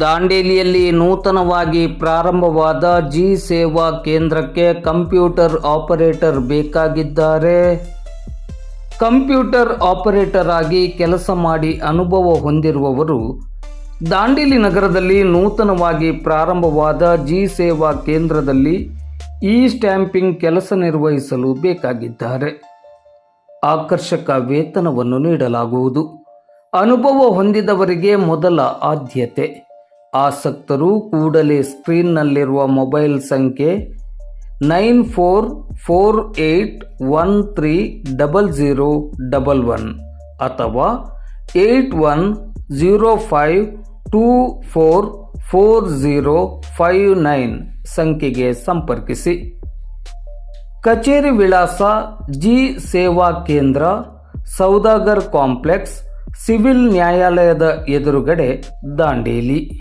ದಾಂಡೇಲಿಯಲ್ಲಿ ನೂತನವಾಗಿ ಪ್ರಾರಂಭವಾದ ಜಿ ಸೇವಾ ಕೇಂದ್ರಕ್ಕೆ ಕಂಪ್ಯೂಟರ್ ಆಪರೇಟರ್ ಬೇಕಾಗಿದ್ದಾರೆ. ಕಂಪ್ಯೂಟರ್ ಆಪರೇಟರ್ ಆಗಿ ಕೆಲಸ ಮಾಡಿ ಅನುಭವ ಹೊಂದಿರುವವರು ದಾಂಡೇಲಿ ನಗರದಲ್ಲಿ ನೂತನವಾಗಿ ಪ್ರಾರಂಭವಾದ ಜಿ ಸೇವಾ ಕೇಂದ್ರದಲ್ಲಿ ಇ ಸ್ಟ್ಯಾಂಪಿಂಗ್ ಕೆಲಸ ನಿರ್ವಹಿಸಲು ಬೇಕಾಗಿದ್ದಾರೆ. ಆಕರ್ಷಕ ವೇತನವನ್ನು ನೀಡಲಾಗುವುದು. ಅನುಭವ ಹೊಂದಿದವರಿಗೆ ಮೊದಲ ಆದ್ಯತೆ. ಆಸಕ್ತರು ಕೂಡಲೇ ಸ್ಕ್ರೀನ್ನಲ್ಲಿರುವ ಮೊಬೈಲ್ ಸಂಖ್ಯೆ nine four four eight one three double zero double one ಅಥವಾ eight one zero five two four four zero five nine ಸಂಖ್ಯೆಗೆ ಸಂಪರ್ಕಿಸಿ. ಕಚೇರಿ ವಿಳಾಸ ಜಿ ಸೇವಾ ಕೇಂದ್ರ, ಸೌದಾಗರ್ ಕಾಂಪ್ಲೆಕ್ಸ್, ಸಿವಿಲ್ ನ್ಯಾಯಾಲಯದ ಎದುರುಗಡೆ ದಾಂಡೇಲಿ.